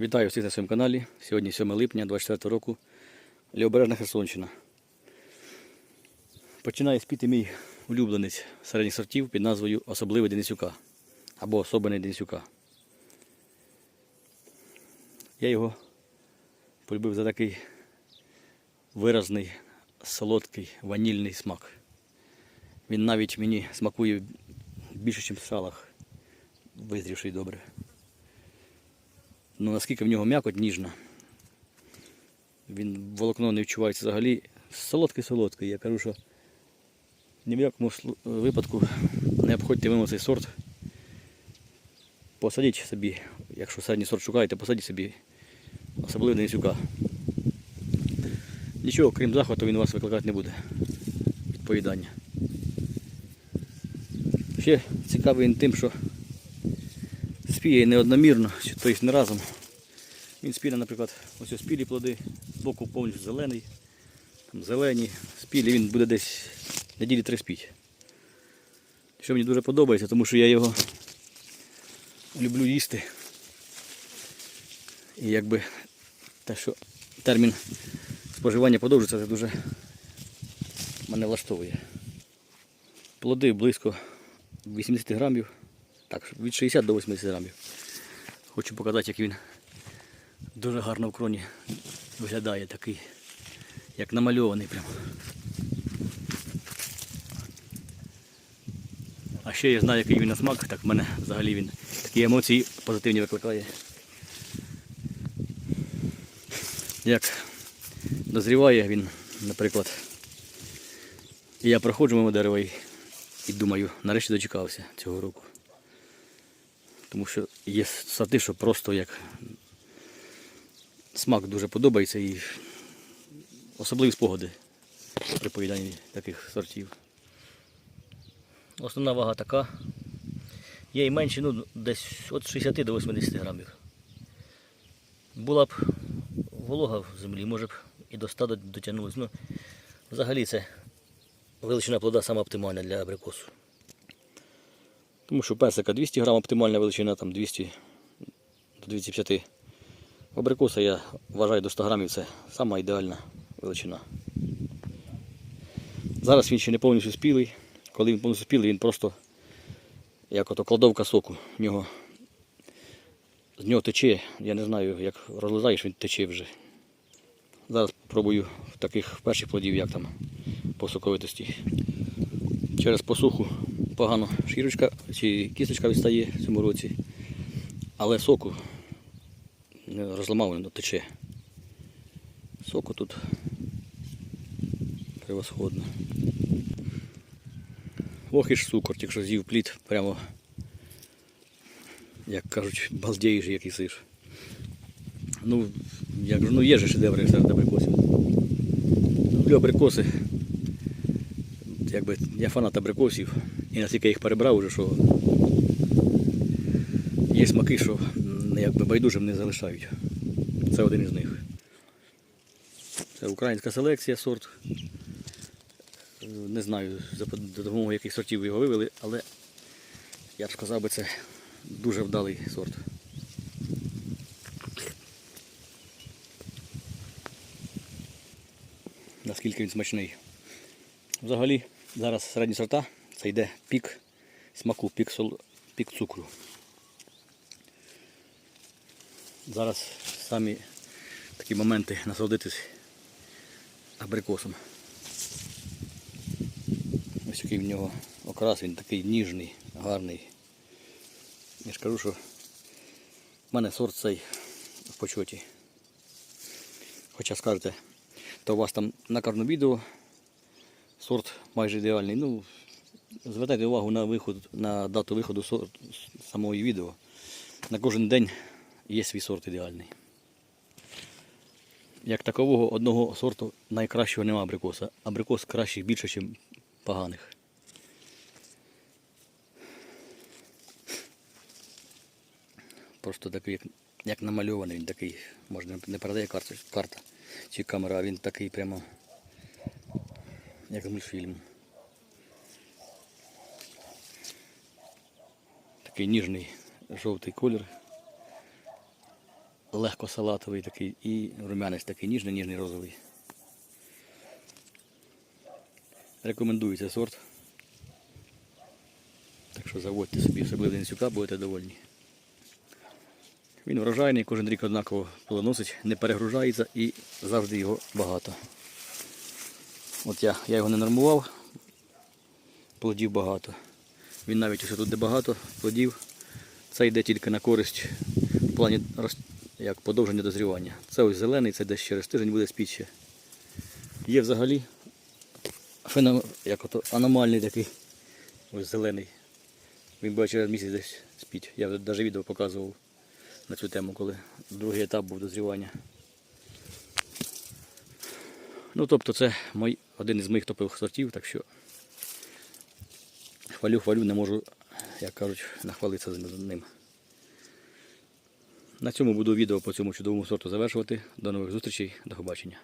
Вітаю всіх на своєму каналі. Сьогодні 7 липня 24 року. Лівобережна Херсонщина. Починає спіти мій улюбленець середніх сортів під назвою Особливий Денисюка або Особений Денисюка. Я його полюбив за такий виразний, солодкий, ванільний смак. Він навіть мені смакує більше, ніж в салах, визрівший добре. Ну наскільки в нього м'якоть ніжна. Він волокно не відчувається взагалі. Солодкий-солодкий. Я кажу, що ні в якому випадку не обходьте мимо цей сорт. Посадіть собі, якщо середній сорт шукаєте, посадіть собі особливо Денисюка. Нічого, крім захвату, він у вас викликати не буде від поїдання. Ще цікавий він тим, що спіє неодномірно, тобто не разом. Він спіє, наприклад, ось ось спілі плоди, збоку повністю зелений, там зелені, спілі він буде десь неділі три спіть. Що мені дуже подобається, тому що я його люблю їсти. І якби те, що термін споживання подовжується, це дуже мене влаштовує. Плоди близько 80 грамів. Так, від 60 до 80 грамів. Хочу показати, як він дуже гарно в кроні виглядає такий, як намальований прямо. А ще я знаю, який він на смак, так в мене взагалі він такі емоції позитивні викликає. Як дозріває він, наприклад, і я проходжу мимо дерева і, думаю, нарешті дочекався цього року. Тому що є сорти, що просто як смак дуже подобається і особливі спогади при поїданні таких сортів. Основна вага така. Є і менші, ну десь від 60 до 80 грамів. Була б волога в землі, може б і до 100 дотягнулось. Ну, взагалі це величина плода сама оптимальна для абрикосу. Тому що персика 200 грам оптимальна величина, там 200 до 250. Абрикоса я вважаю до 100 грамів це сама ідеальна величина. Зараз він ще не повністю спілий. Коли він повністю спілий, він просто як ото кладовка соку. В нього, з нього тече, я не знаю, як розлизаєш, він тече вже. Зараз пробую таких перших плодів, як там по соковитості. Через посуху погано шкірочка чи кісточка відстає в цьому році. Але соку не розламав, воно тече. Соку тут превосходно. Ох і ж цукор, якщо з'їв плід, прямо, як кажуть, балдієш, як їсиш. Ну, як ну є же шедеври серед абрикосів. Люблю абрикоси. Якби я фанат абрикосів. І наскільки я їх перебрав уже, що є смаки, що якби байдужим не залишають. Це один із них. Це українська селекція сорт. Не знаю, за допомогою яких сортів його вивели, але я б сказав би, це дуже вдалий сорт. Наскільки він смачний. Взагалі, зараз середні сорта це йде пік смаку, пік, сол, пік цукру. Зараз самі такі моменти насолодитись абрикосом. Ось який в нього окрас, він такий ніжний, гарний. Я ж кажу, що в мене сорт цей в почоті. Хоча скажете, то у вас там на кожному відео сорт майже ідеальний. Ну, звертайте увагу на виход, на дату виходу сор- самого відео. На кожен день є свій сорт ідеальний. Як такового одного сорту найкращого нема абрикоса. Абрикос кращих більше, ніж поганих. Просто такий, як, намальований, він такий, може не передає карта, карта чи камера, а він такий прямо як з мультфільму. Такий ніжний жовтий колір. легко салатовий такий і рум'янець такий ніжний, ніжний розовий. Рекомендую цей сорт. Так що заводьте собі особливо Денисюка, будете довольні. Він врожайний, кожен рік однаково плодоносить, не перегружається і завжди його багато. От я, я його не нормував, плодів багато. Він навіть ось тут де багато плодів, це йде тільки на користь в плані як подовження дозрівання. Це ось зелений, це десь через тиждень буде ще. Є взагалі феном, як ото, аномальний такий, ось зелений. Він буде через місяць десь спіть. Я навіть відео показував на цю тему, коли другий етап був дозрівання. Ну, тобто це мой, один із моїх топових сортів, так що хвалю, хвалю, не можу, як кажуть, нахвалитися з ним. На цьому буду відео по цьому чудовому сорту завершувати. До нових зустрічей, до побачення.